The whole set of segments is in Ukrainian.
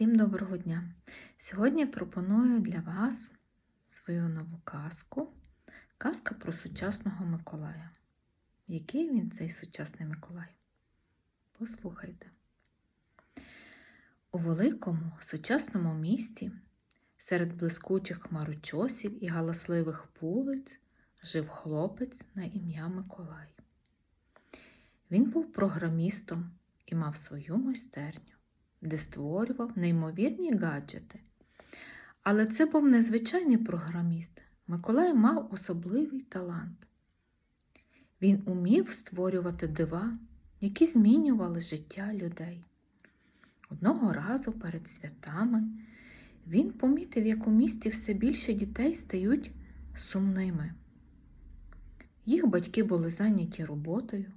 Всім доброго дня! Сьогодні пропоную для вас свою нову казку. Казка про сучасного Миколая. Який він цей сучасний Миколай? Послухайте. У великому сучасному місті серед блискучих хмарочосів і галасливих вулиць жив хлопець на ім'я Миколай. Він був програмістом і мав свою майстерню де створював неймовірні гаджети. Але це був незвичайний програміст. Миколай мав особливий талант. Він умів створювати дива, які змінювали життя людей. Одного разу перед святами він помітив, як у місті все більше дітей стають сумними. Їх батьки були зайняті роботою,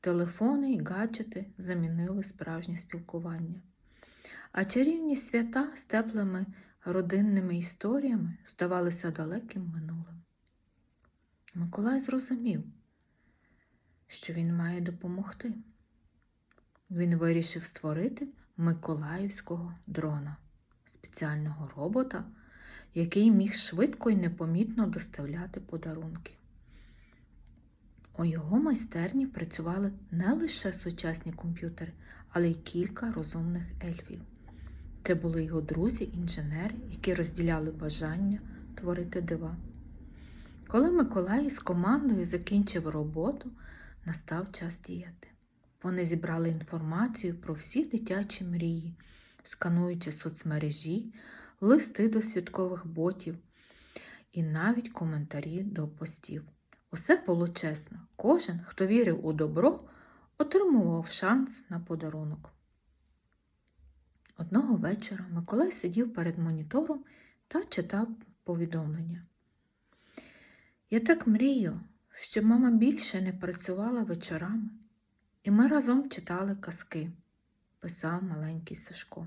телефони і гаджети замінили справжнє спілкування а чарівні свята з теплими родинними історіями здавалися далеким минулим. Миколай зрозумів, що він має допомогти. Він вирішив створити Миколаївського дрона, спеціального робота, який міг швидко і непомітно доставляти подарунки. У його майстерні працювали не лише сучасні комп'ютери, але й кілька розумних ельфів. Це були його друзі-інженери, які розділяли бажання творити дива. Коли Миколай з командою закінчив роботу, настав час діяти. Вони зібрали інформацію про всі дитячі мрії, скануючи соцмережі, листи до святкових ботів і навіть коментарі до постів. Усе було чесно. Кожен, хто вірив у добро, отримував шанс на подарунок. Одного вечора Миколай сидів перед монітором та читав повідомлення. Я так мрію, щоб мама більше не працювала вечорами, і ми разом читали казки, писав маленький Сашко.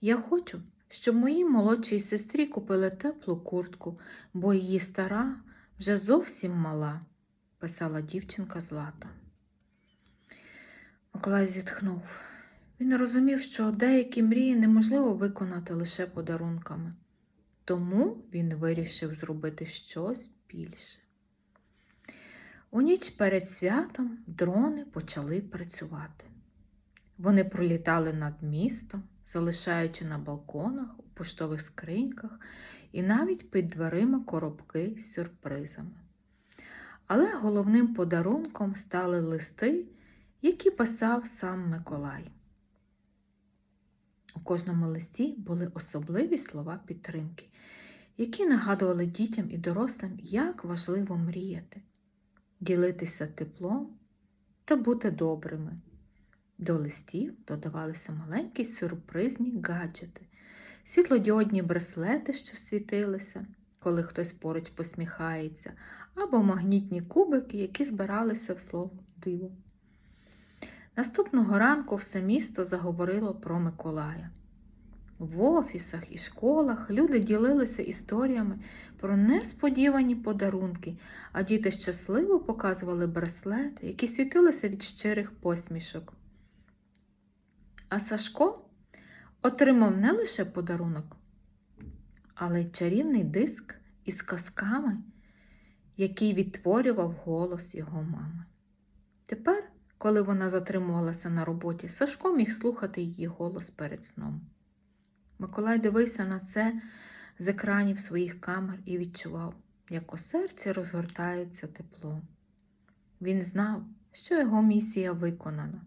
Я хочу, щоб моїй молодшій сестрі купили теплу куртку, бо її стара вже зовсім мала, писала дівчинка Злата. Миколай зітхнув. Він розумів, що деякі мрії неможливо виконати лише подарунками, тому він вирішив зробити щось більше. У ніч перед святом дрони почали працювати. Вони пролітали над містом, залишаючи на балконах, у поштових скриньках і навіть під дверима коробки з сюрпризами. Але головним подарунком стали листи, які писав сам Миколай. У кожному листі були особливі слова підтримки, які нагадували дітям і дорослим, як важливо мріяти, ділитися теплом та бути добрими. До листів додавалися маленькі сюрпризні гаджети, світлодіодні браслети, що світилися, коли хтось поруч посміхається, або магнітні кубики, які збиралися в слово диво. Наступного ранку все місто заговорило про Миколая. В офісах і школах люди ділилися історіями про несподівані подарунки, а діти щасливо показували браслети, які світилися від щирих посмішок. А Сашко отримав не лише подарунок, але й чарівний диск із казками, який відтворював голос його мами. Тепер коли вона затримувалася на роботі, Сашко міг слухати її голос перед сном. Миколай дивився на це з екранів своїх камер і відчував, як у серці розгортається тепло. Він знав, що його місія виконана.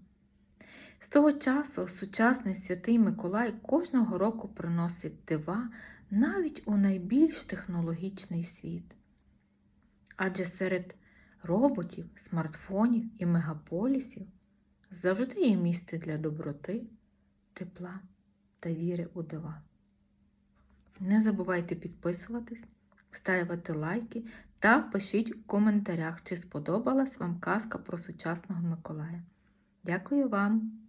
З того часу сучасний святий Миколай кожного року приносить дива навіть у найбільш технологічний світ. Адже серед роботів, смартфонів і мегаполісів завжди є місце для доброти, тепла та віри у дива. Не забувайте підписуватись, ставити лайки та пишіть у коментарях, чи сподобалась вам казка про сучасного Миколая. Дякую вам!